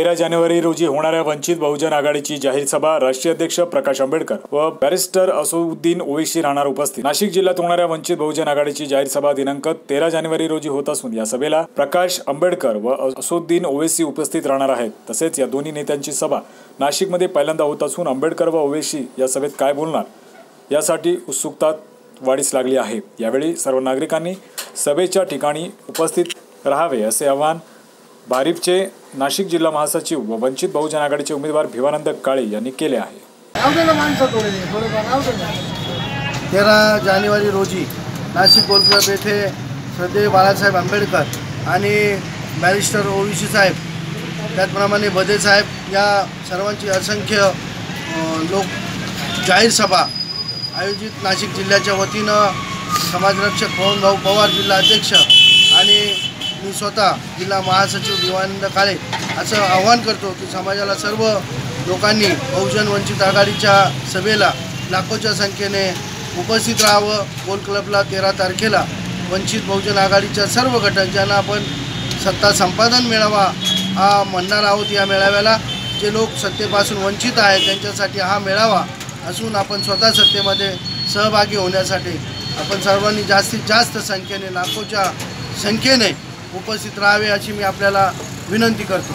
तेरा जानेवारी रोजी होणाऱ्या वंचित बहुजन आघाडीची जाहीर सभा राष्ट्रीय अध्यक्ष प्रकाश आंबेडकर व बॅरिस्टर असुद्दीन ओवेशी राहणार उपस्थित. नाशिक जिल्ह्यात होणाऱ्या वंचित बहुजन आघाडीची जाहीर सभा दिनांक तेरा जानेवारी रोजी होत असून या सभेला प्रकाश आंबेडकर व असुद्दीन ओवेसी उपस्थित राहणार आहेत. तसेच या दोन्ही नेत्यांची सभा नाशिकमध्ये पहिल्यांदा होत असून आंबेडकर व ओवेसी या सभेत काय बोलणार यासाठी उत्सुकता वाढीस लागली आहे. यावेळी सर्व नागरिकांनी सभेच्या ठिकाणी उपस्थित राहावे असे आवाहन भारिपचे नाशिक जिल्हा महासचिव व वंचित बहुजन आघाडीचे उमेदवार भिवानंद काळे यांनी केले आहे. तेरा जानेवारी रोजी नाशिक गोल क्लब येथे श्रद्धेय बाळासाहेब आंबेडकर आणि बॅरिस्टर ओवीसी साहेब त्याचप्रमाणे बदे साहेब या सर्वांची असंख्य लोक जाहीर सभा आयोजित नाशिक जिल्ह्याच्या वतीनं समाजरक्षक पवनभाऊ पवार जिल्हा अध्यक्ष आणि मी स्वतः जिल्हा महासचिव दिवानंद काळे असं आवाहन करतो की समाजाला सर्व लोकांनी बहुजन वंचित आघाडीच्या सभेला लाखोच्या संख्येने उपस्थित राहावं. गोल क्लबला तेरा तारखेला वंचित बहुजन आघाडीच्या सर्व घटक ज्यांना आपण सत्ता संपादन मेळावा हा म्हणणार आहोत या मेळाव्याला. जे लोक सत्तेपासून वंचित आहेत त्यांच्यासाठी हा मेळावा असून आपण स्वतः सत्तेमध्ये सहभागी होण्यासाठी आपण सर्वांनी जास्तीत जास्त संख्येने लाखोच्या संख्येने उपस्थित राहावे अशी मी आपल्याला विनंती करतो.